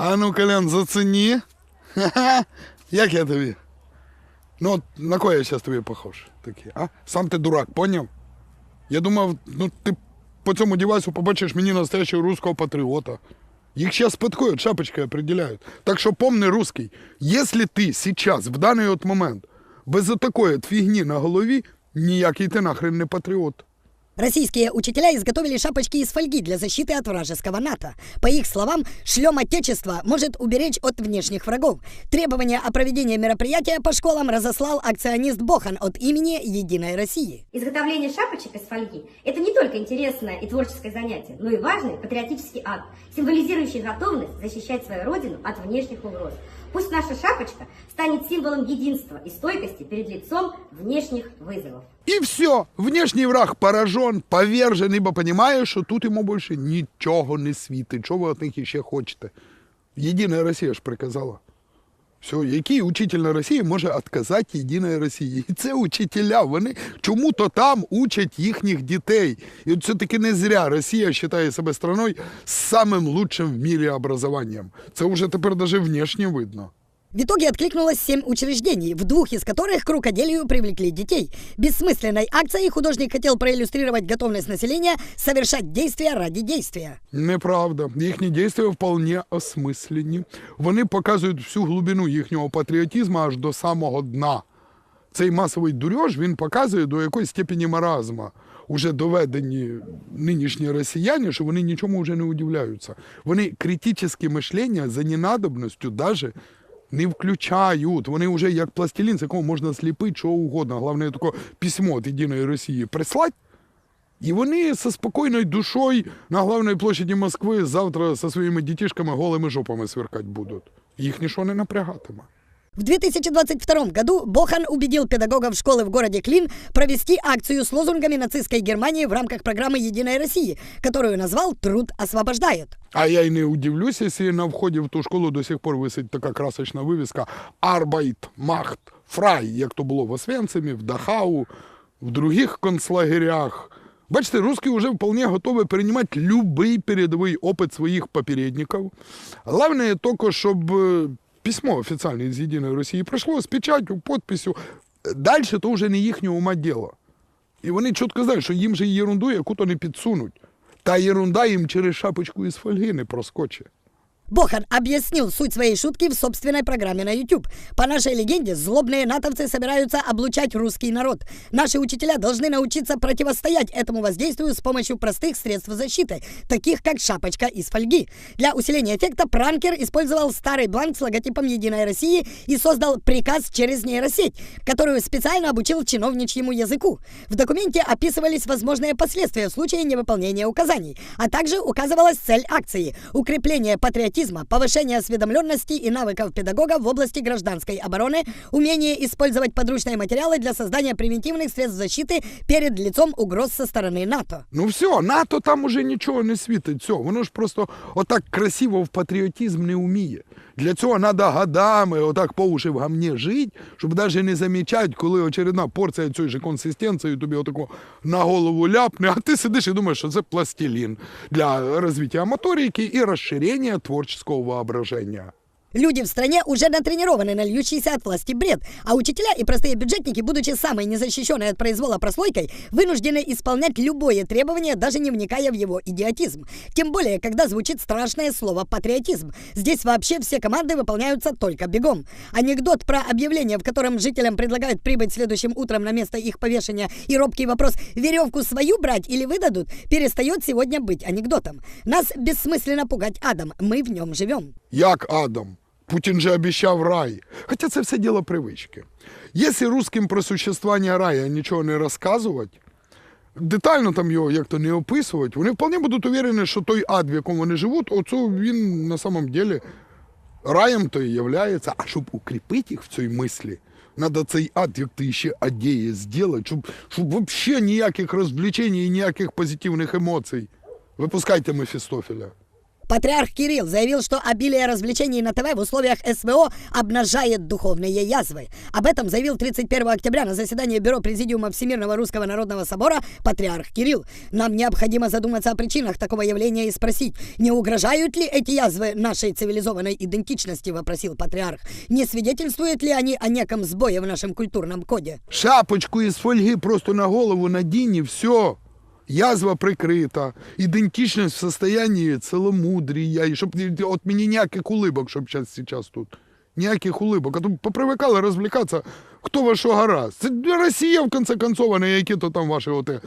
А ну, Колян, зацені. Ха-ха. Як я тобі? Ну, на кого я зараз тобі похож? Такий, а? Сам ти дурак, поняв? Я думав, ну ти по цьому девайсу побачиш мені настоящего русского патриота. Их сейчас подходят, шапочкой определяют. Так что помни, русский, если ты сейчас, в даний от момент, без такої от фігні на голові, ніякий ти нахрен не патріот. Российские учителя изготовили шапочки из фольги для защиты от вражеского НАТО. По их словам, шлем Отечества может уберечь от внешних врагов. Требования о проведении мероприятия по школам разослал акционист Бохан от имени Единой России. Изготовление шапочек из фольги – это не только интересное и творческое занятие, но и важный патриотический акт, символизирующий готовность защищать свою родину от внешних угроз. Пусть наша шапочка станет символом единства и стойкости перед лицом внешних вызовов. І все, внешній враг поражен, повержен, ібо розуміє, що тут йому більше нічого не світить. Що ви від них іще хочете? Єдина Росія ж приказала. Все, який учитель на Росії може відказати Єдиної Росії? І це учителя, вони чому-то там учать їхніх дітей. І от все-таки не зря Росія вважає себе страною з самим лучшим в мірі образованням. Це вже тепер навіть внешне видно. В итоге откликнулось семь учреждений, в двух из которых к рукоделию привлекли детей. Бессмысленной акцией художник хотел проиллюстрировать готовность населения совершать действия ради действия. Неправда. Їхні дійства вполне осмислені. Вони показують всю глибину їхнього патріотизму аж до самого дна. Цей масовий дурьож він показує до якоїсь степені маразма. Уже доведені нинішні росіяни, що вони нічому вже не удивляються. Вони критичне мишлення за ненадобністю даже Не включають. Вони вже як пластилін, з якого можна сліпити що угодно. Головне таке письмо від Єдиної Росії прислати, і вони зі спокійною душою на головній площаді Москви завтра зі своїми дітішками голими жопами сверкати будуть. Їх нічого не напрягатиме. В 2022 году Бохан убедил педагогов школы в городе Клин провести акцию с лозунгами нацистской Германии в рамках программы «Единой России», которую назвал «Труд освобождает». А я й не удивлюсь, якщо на вході в ту школу до сих пор висить така красочна вивіска Arbeit macht frei, як то було в Освенцимі, в Дахау, в других концлагерях. Бачите, русські вже вполне готові приймати любий передовий опит своїх попередників. Головне тільки, щоб е, письмо офіційне з Єдиної Росії прийшло з печатю, підписю. Далі то вже не їхнє ума діло. І вони чітко знають, що їм же ерунду яку-то не підсунуть. Та єрунда їм через шапочку із фольги не проскочить. Бохан объяснил суть своей шутки в собственной программе на YouTube. По нашей легенде, злобные натовцы собираются облучать русский народ. Наши учителя должны научиться противостоять этому воздействию с помощью простых средств защиты, таких как шапочка из фольги. Для усиления эффекта пранкер использовал старый бланк с логотипом Единой России и создал приказ через нейросеть, которую специально обучил чиновничьему языку. В документе описывались возможные последствия в случае невыполнения указаний, а также указывалась цель акции – укрепление патриотизма повышение осведомленности и навыков педагога в области гражданской обороны, умение использовать подручные материалы для создания примитивных средств защиты перед лицом угроз со стороны НАТО. Ну все, НАТО там уже нічого не світить. Все, воно ж просто отак красиво в патріотизм не вміє. Для цього треба годами отак по уші в гамні жити, щоб навіть не замічати, коли очередна порція цієї ж консистенції тобі отако на голову ляпне, а ти сидиш і думаєш, що це пластилін для розвиття моторики і розширення творчого воображення. Люди в стране уже натренированы на льющийся от власти бред, а учителя и простые бюджетники, будучи самой незащищенной от произвола прослойкой, вынуждены исполнять любое требование, даже не вникая в его идиотизм. Тем более, когда звучит страшное слово «патриотизм». Здесь вообще все команды выполняются только бегом. Анекдот про объявление, в котором жителям предлагают прибыть следующим утром на место их повешения и робкий вопрос «веревку свою брать или выдадут?» перестает сегодня быть анекдотом. Нас бессмысленно пугать адом, мы в нем живем. Як Адам? Путін же обіцяв рай. Хоча це все діло привички. Якщо русским про существування рая нічого не розказувати, детально там його як-то не описувати, вони вполне будуть уверені, що той ад, в якому вони живуть, оце він на самом деле раєм то і являється. А щоб укріпити їх в цій мислі, Надо цей ад, як ти ще адіє, зробити, щоб, щоб взагалі ніяких розвлечень і ніяких позитивних емоцій. Випускайте Мефістофеля. Патриарх Кирилл заявил, что обилие развлечений на ТВ в условиях СВО обнажает духовные язвы. Об этом заявил 31 октября на заседании Бюро Президиума Всемирного Русского Народного Собора патриарх Кирилл. Нам необходимо задуматься о причинах такого явления и спросить, не угрожают ли эти язвы нашей цивилизованной идентичности, вопросил патриарх. Не свидетельствуют ли они о неком сбое в нашем культурном коде? Шапочку із фольги просто на голову надінь і все. Язва прикрита, ідентичність в состоянии целомудрія, і щоб от мені ніяких улибок, щоб зараз тут. Ніяких улибок. А то попривикали розвлікатися, хто во що гаразд. Це Росія, в конце концов, а не які то там ваші оте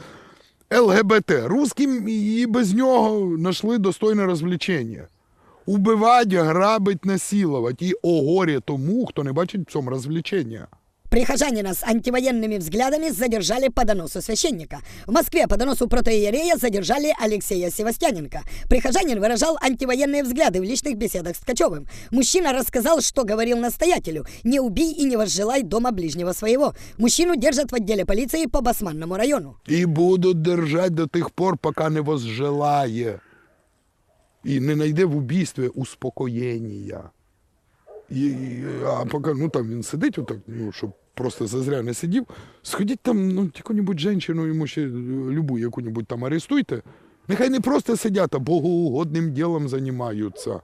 ЛГБТ. Русським і без нього знайшли достойне розвлечення. Убивать, грабить, насилувати. І о горі тому, хто не бачить в цьому розвлечення. Прихожанина с антивоенными взглядами задержали по доносу священника. В Москве по доносу протоиерея задержали Алексея Севастьяненко. Прихожанин выражал антивоенные взгляды в личных беседах с Ткачевым. Мужчина рассказал, что говорил настоятелю «Не убей и не возжелай дома ближнего своего». Мужчину держат в отделе полиции по Басманному району. І будуть держать до тих пор, поки не возжелає. І не знайде в убійстві успокоєння. І, а поки ну, там він сидить, отак, ну, щоб просто зазря не сидів, сходіть там, ну, яку-небудь жінку, йому ще любу яку-небудь там арестуйте. Нехай не просто сидять, а богоугодним ділом займаються.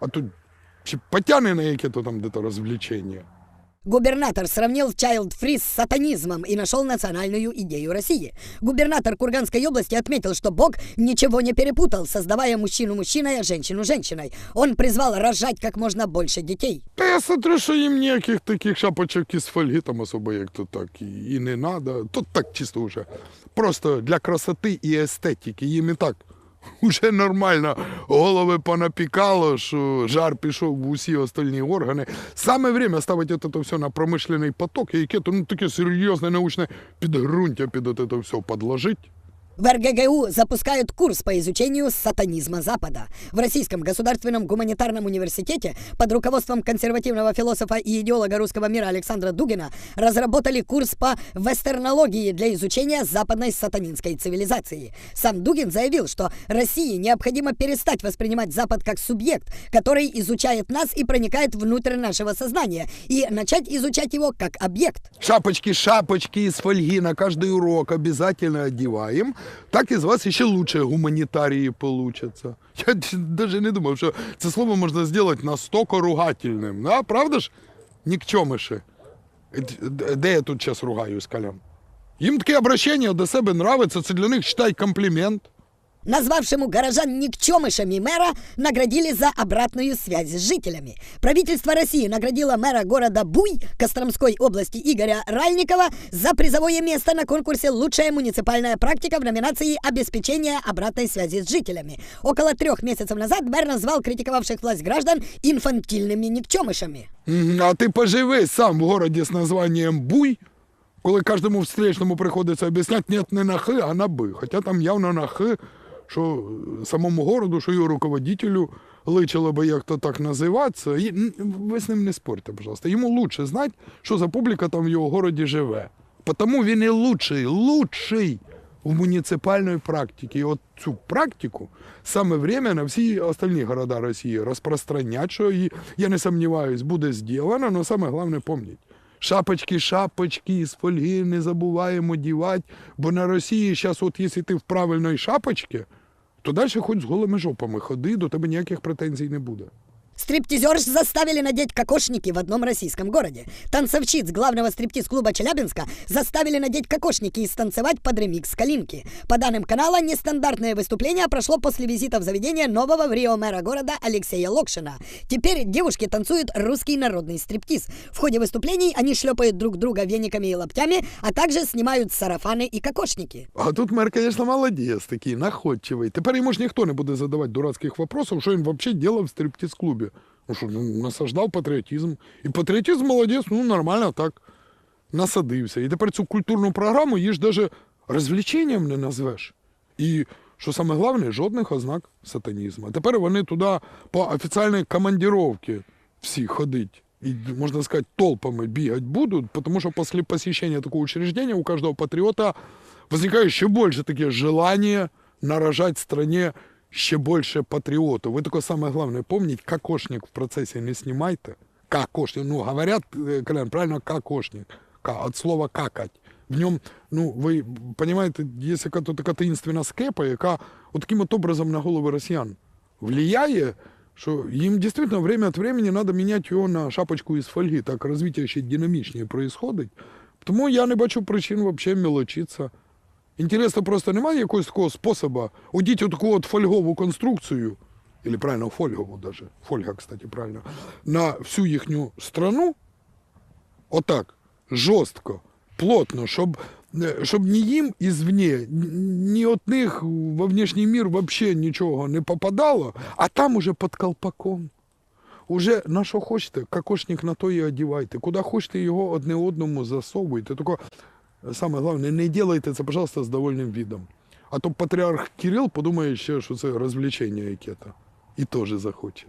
А тут чи потягне на яке-то там де-то розвлечення. Губернатор сравнил Child Free с сатанизмом и нашел национальную идею России. Губернатор Курганской области отметил, что Бог ничего не перепутал, создавая мужчину мужчиной, а женщину женщиной. Он призвал рожать как можно больше детей. Та я смотрю, що їм ніяких таких шапочок із фольги там особо як то так і, і не треба. Тут так чисто вже. Просто для красоти і естетики. Їм і так уже нормально голови понапікало, що жар пішов в усі остальні органи. Саме время ставити це все на промишлений поток, і яке то ну, таке серйозне научне підґрунтя під це все підложить. В РГГУ запускают курс по изучению сатанизма Запада. В Российском государственном гуманитарном университете под руководством консервативного философа и идеолога русского мира Александра Дугина разработали курс по вестернологии для изучения западной сатанинской цивилизации. Сам Дугин заявил, что России необходимо перестать воспринимать Запад как субъект, который изучает нас и проникает внутрь нашего сознания, и начать изучать его как объект. Шапочки, шапочки из фольги на каждый урок обязательно одеваем. Так из вас еще лучшие гуманитарии получатся. Я даже не думав, що це слово можна зробити настільки ругательним. А Правда ж? Нікчомиші. Д- Де я тут зараз ругаюсь, Калям? Їм таке обращення до себе нравиться, це для них, считай, комплімент. Назвавшему горожан никчемышами мэра наградили за обратную связь с жителями. Правительство России наградило мэра города Буй Костромской области Игоря Ральникова за призовое место на конкурсе «Лучшая муниципальная практика» в номинации «Обеспечение обратной связи с жителями». Около трех месяцев назад мэр назвал критиковавших власть граждан инфантильными никчемышами. А ти поживи сам в городі з названням Буй, коли кожному встречному приходиться об'ясняти, нет, не на Х, а на Б. Хоча там явно на Х, що самому городу, що його руководителю личило би як-то так називатися. Ви з ним не спорте, пожалуйста. Йому лучше знати, що за публіка там в його городі живе. Тому він і лучший, лучший в муніципальної практиці. І от цю практику саме время на всі остальні города Росії розпространять, що і, я не сомневаюсь, буде зроблено, але саме головне пам'ятати. Шапочки, шапочки з фольги не забуваємо дівати, бо на Росії зараз, от якщо ти в правильної шапочці, то далі хоч з голими жопами ходи, до тебе ніяких претензій не буде. Стриптизерш заставили надеть кокошники в одном российском городе. Танцовщиц главного стриптиз-клуба Челябинска заставили надеть кокошники и станцевать под ремикс «Калинки». По данным канала, нестандартное выступление прошло после визита в заведение нового в Рио мэра города Алексея Локшина. Теперь девушки танцуют русский народный стриптиз. В ходе выступлений они шлепают друг друга вениками и локтями, а также снимают сарафаны и кокошники. А тут мер, звісно, молодець такий, находчивий. Тепер йому ж ніхто не буде задавати дурацьких вопросів, що він взагалі робив в стриптиз-клубі. Ну що, ну, насаждав патріотизм. І патріотизм молодець, ну нормально так. Насадився. І тепер цю культурну програму її ж навіть розвлеченням не назвеш. І що саме головне, жодних ознак сатанізму. А тепер вони туди по офіційній командировці всі ходить. И, можно сказать, толпами бегать будут, потому что после посещения такого учреждения у каждого патриота возникает еще больше такие желания нарожать стране ще більше патріоту. Ви таке саме головне, помніть, кокошник в процесі не знімайте. Кокошник, ну, говорят, э, Колян, правильно, кокошник. Ка- От слова какать. В ньому, ну, ви розумієте, є яка то така таїнственна скепа, яка от таким от образом на голови росіян влияє, що їм дійсно время від времени треба міняти його на шапочку із фольги. Так розвиття ще динамічніше происходить. Тому я не бачу причин взагалі мелочитися. Інтересно, просто немає якогось такого способу одіть таку от фольгову конструкцію, или правильно, фольгову даже, фольга, кстати, правильно, на всю їхню страну, отак, жорстко, плотно, щоб, е, щоб ні їм ізвні, ні від них во внешній мір взагалі нічого не попадало, а там уже під колпаком. Уже на що хочете, кокошник на то і одівайте. Куди хочете його одне одному засовуйте. Тільки саме головне, не делайте це, пожалуйста, з довольним видом. А то патріарх Кирил подумає ще, що це розвлечення яке-то. І теж захоче.